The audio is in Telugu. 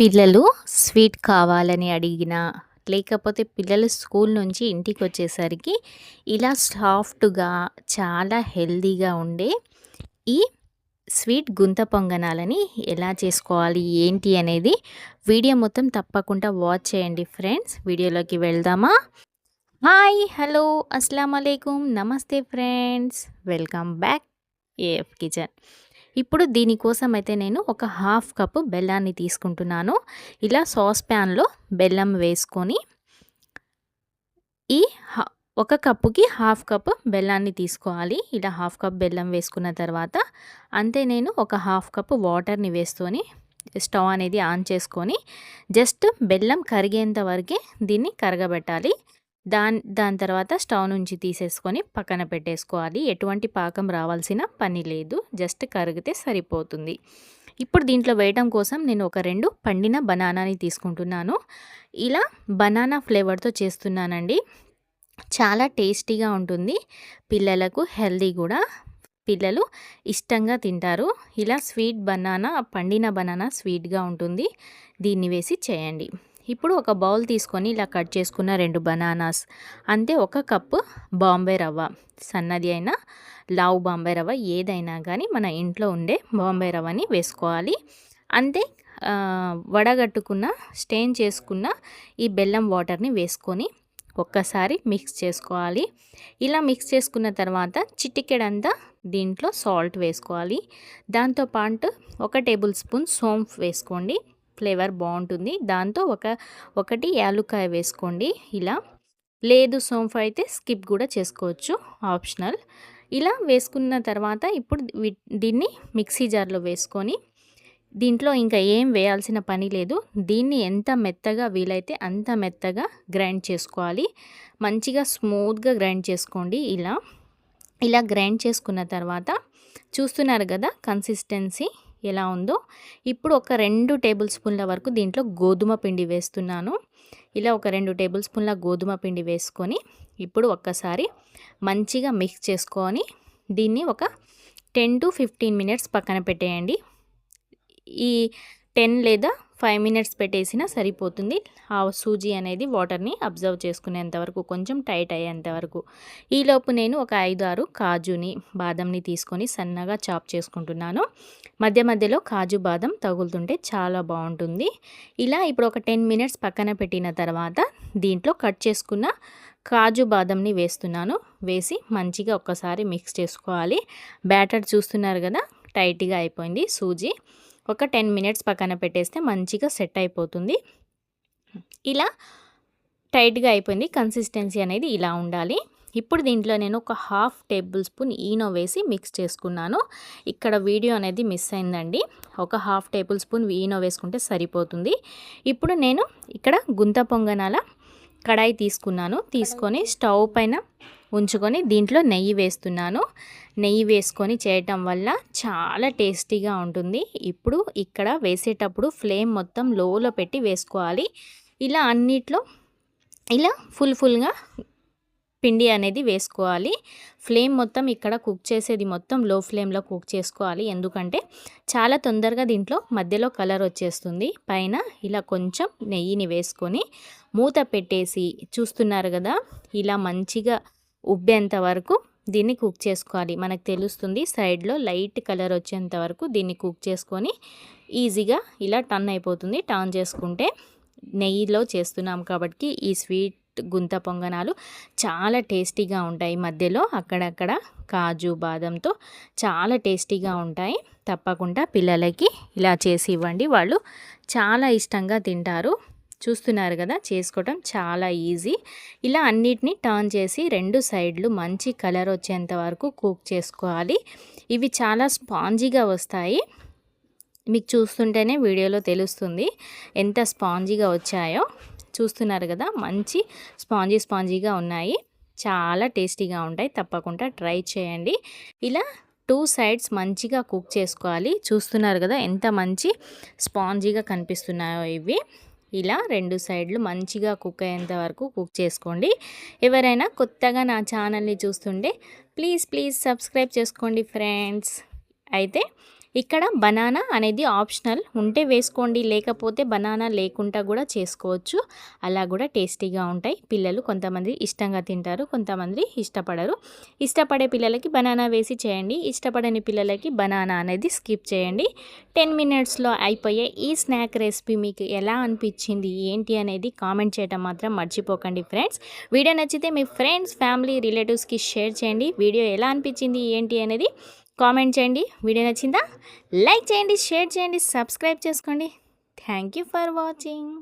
పిల్లలు స్వీట్ కావాలని అడిగినా, లేకపోతే పిల్లలు స్కూల్ నుంచి ఇంటికి వచ్చేసరికి ఇలా సాఫ్ట్‌గా చాలా హెల్దీగా ఉండే ఈ స్వీట్ గుంత పొంగనాలని ఎలా చేసుకోవాలి, ఏంటి అనేది వీడియో మొత్తం తప్పకుండా వాచ్ చేయండి ఫ్రెండ్స్. వీడియోలోకి వెళ్దామా? హాయ్! హలో! అస్సలం అలైకుం. నమస్తే friends. Welcome back AF kitchen. ఇప్పుడు దీనికోసం అయితే నేను ఒక హాఫ్ కప్పు బెల్లాన్ని తీసుకుంటున్నాను. ఇలా సాస్ ప్యాన్‌లో బెల్లం వేసుకొని ఈ హ ఒక కప్పుకి హాఫ్ కప్ బెల్లాన్ని తీసుకోవాలి. ఇలా హాఫ్ కప్ బెల్లం వేసుకున్న తర్వాత అంతే నేను ఒక హాఫ్ కప్ వాటర్‌ని వేసుకొని స్టవ్ అనేది ఆన్ చేసుకొని జస్ట్ బెల్లం కరిగేంత వరకే దీన్ని కరగబెట్టాలి. దాన్ దాని తర్వాత స్టవ్ నుంచి తీసేసుకొని పక్కన పెట్టేసుకోవాలి. ఎటువంటి పాకం రావాల్సిన పని లేదు. జస్ట్ కరిగితే సరిపోతుంది. ఇప్పుడు దీంట్లో వేయటం కోసం నేను ఒక రెండు పండిన బనానాని తీసుకుంటున్నాను. ఇలా బనానా ఫ్లేవర్‌తో చేస్తున్నానండి. చాలా టేస్టీగా ఉంటుంది. పిల్లలకు హెల్దీ కూడా పిల్లలు ఇష్టంగా తింటారు. ఇలా స్వీట్ బనానా పండిన బనానా స్వీట్‌గా ఉంటుంది. దీన్ని వేసి చేయండి. ఇప్పుడు ఒక బౌల్ తీసుకొని ఇలా కట్ చేసుకున్న రెండు బనానాస్, అంతే ఒక కప్పు బాంబే రవ్వ. సన్నది అయినా, లావు బాంబే రవ్వ ఏదైనా కానీ మన ఇంట్లో ఉండే బాంబే రవ్వని వేసుకోవాలి. అంతే వడగట్టుకున్న, స్టెయిన్ చేసుకున్న ఈ బెల్లం వాటర్‌ని వేసుకొని ఒక్కసారి మిక్స్ చేసుకోవాలి. ఇలా మిక్స్ చేసుకున్న తర్వాత చిటికెడంతా దీంట్లో సాల్ట్ వేసుకోవాలి. దాంతో పాటు ఒక టేబుల్ స్పూన్ సోంఫ్ వేసుకోండి. ఫ్లేవర్ బాగుంటుంది దాంతో ఒక ఒకటి యాలుక్కాయ వేసుకోండి ఇలా. లేదు సోంఫ అయితే స్కిప్ కూడా చేసుకోవచ్చు. ఆప్షనల్. ఇలా వేసుకున్న తర్వాత ఇప్పుడు దీన్ని మిక్సీ జార్‌లో వేసుకొని దీంట్లో ఇంకా ఏం వేయాల్సిన పని లేదు. దీన్ని ఎంత మెత్తగా వీలైతే అంత మెత్తగా గ్రైండ్ చేసుకోవాలి. మంచిగా స్మూత్‌గా గ్రైండ్ చేసుకోండి ఇలా. ఇలా గ్రైండ్ చేసుకున్న తర్వాత చూస్తున్నారు కదా కన్సిస్టెన్సీ ఎలా ఉందో. ఇప్పుడు ఒక రెండు టేబుల్ స్పూన్ల వరకు దీంట్లో గోధుమ పిండి వేస్తున్నాను. ఇలా ఒక రెండు టేబుల్ స్పూన్ల గోధుమ పిండి వేసుకొని ఇప్పుడు ఒక్కసారి మంచిగా మిక్స్ చేసుకొని దీన్ని ఒక 10-15 మినిట్స్ పక్కన పెట్టేయండి. ఈ 10 లేదా ఫైవ్ మినిట్స్ పెట్టేసినా సరిపోతుంది. ఆ సూజీ అనేది వాటర్‌ని అబ్జర్వ్ చేసుకునేంత వరకు కొంచెం టైట్ అయ్యేంత వరకు. ఈలోపు నేను ఒక 5, 6 కాజుని, బాదంని తీసుకొని సన్నగా చాప్ చేసుకుంటున్నాను. మధ్య మధ్యలో కాజు, బాదం తగులుతుంటే చాలా బాగుంటుంది ఇలా ఇప్పుడు ఒక 10 మినిట్స్ పక్కన పెట్టిన తర్వాత దీంట్లో కట్ చేసుకున్న కాజు, బాదంని వేస్తున్నాను. వేసి మంచిగా ఒక్కసారి మిక్స్ చేసుకోవాలి. బ్యాటర్ చూస్తున్నారు కదా టైట్‌గా అయిపోయింది సూజీ. ఒక 10 మినిట్స్ పక్కన పెట్టేస్తే మంచిగా సెట్ అయిపోతుంది. ఇలా టైట్‌గా అయిపోయింది. కన్సిస్టెన్సీ అనేది ఇలా ఉండాలి. ఇప్పుడు దీంట్లో నేను ఒక హాఫ్ టేబుల్ స్పూన్ ఈనో వేసి మిక్స్ చేసుకున్నాను. ఇక్కడ వీడియో అనేది మిస్ అయిందండి. ఒక హాఫ్ టేబుల్ స్పూన్ ఈనో వేసుకుంటే సరిపోతుంది. ఇప్పుడు నేను ఇక్కడ గుంత పొంగనాల కడాయి తీసుకున్నాను. తీసుకొని స్టవ్ పైన ఉంచుకొని దీంట్లో నెయ్యి వేస్తున్నాను. నెయ్యి వేసుకొని చేయటం వల్ల చాలా టేస్టీగా ఉంటుంది. ఇప్పుడు ఇక్కడ వేసేటప్పుడు ఫ్లేమ్ మొత్తం లోలో పెట్టి వేసుకోవాలి. ఇలా అన్నిట్లో ఇలా ఫుల్ ఫుల్‌గా పిండి అనేది వేసుకోవాలి. ఫ్లేమ్ మొత్తం ఇక్కడ కుక్ చేసేది మొత్తం లో ఫ్లేమ్‌లో కుక్ చేసుకోవాలి. ఎందుకంటే చాలా తొందరగా దీంట్లో మధ్యలో కలర్ వచ్చేస్తుంది. పైన ఇలా కొంచెం నెయ్యిని వేసుకొని మూత పెట్టేసి చూస్తున్నారు కదా ఇలా మంచిగా ఉబ్బేంత వరకు దీన్ని కుక్ చేసుకోవాలి. మనకు తెలుస్తుంది సైడ్‌లో లైట్ కలర్ వచ్చేంత వరకు దీన్ని కుక్ చేసుకొని ఈజీగా ఇలా టర్న్ అయిపోతుంది. టర్న్ చేసుకుంటే నెయ్యిలో చేస్తున్నాం కాబట్టి ఈ స్వీట్ గుంత పొంగనాలు చాలా టేస్టీగా ఉంటాయి. మధ్యలో అక్కడక్కడ కాజు, బాదంతో చాలా టేస్టీగా ఉంటాయి. తప్పకుండా పిల్లలకి ఇలా చేసి ఇవ్వండి. వాళ్ళు చాలా ఇష్టంగా తింటారు. చూస్తున్నారు కదా చేసుకోవటం చాలా ఈజీ. ఇలా అన్నిటిని టర్న్ చేసి రెండు సైడ్‌లు మంచి కలర్ వచ్చేంత వరకు కుక్ చేసుకోవాలి. ఇవి చాలా స్పాంజీగా వస్తాయి. మీకు చూస్తుంటేనే వీడియోలో తెలుస్తుంది. ఎంత స్పాంజీగా వచ్చాయో. చూస్తున్నారు కదా మంచి స్పాంజీ స్పాంజీగా ఉన్నాయి. చాలా టేస్టీగా ఉంటాయి. తప్పకుండా ట్రై చేయండి. ఇలా టూ సైడ్స్ మంచిగా కుక్ చేసుకోవాలి. చూస్తున్నారు కదా ఎంత మంచి స్పాంజీగా కనిపిస్తున్నాయో ఇవి. ఇలా రెండు సైడ్‌లు మంచిగా కుక్ అయ్యేంత వరకు కుక్ చేసుకోండి. ఎవరైనా కొత్తగా నా ఛానల్‌ని చూస్తుంటే ప్లీజ్ ప్లీజ్ సబ్స్క్రైబ్ చేసుకోండి ఫ్రెండ్స్. అయితే ఇక్కడ బనానా అనేది ఆప్షనల్. ఉంటే వేసుకోండి లేకపోతే బనానా లేకుండా కూడా చేసుకోవచ్చు. అలా కూడా టేస్టీగా ఉంటాయి. పిల్లలు కొంతమంది ఇష్టంగా తింటారు కొంతమంది ఇష్టపడరు. ఇష్టపడే పిల్లలకి బనానా వేసి చేయండి. ఇష్టపడని పిల్లలకి బనానా అనేది స్కిప్ చేయండి. టెన్ మినిట్స్లో అయిపోయే ఈ స్నాక్ రెసిపీ మీకు ఎలా అనిపించింది ఏంటి అనేది కామెంట్ చేయడం మాత్రం మర్చిపోకండి ఫ్రెండ్స్. వీడియో నచ్చితే మీ ఫ్రెండ్స్ ఫ్యామిలీ రిలేటివ్స్కి షేర్ చేయండి. వీడియో ఎలా అనిపించింది ఏంటి అనేది కామెంట్ చేయండి. వీడియో నచ్చిందా? లైక్ చేయండి షేర్ చేయండి సబ్స్క్రైబ్ చేసుకోండి. Thank you for watching.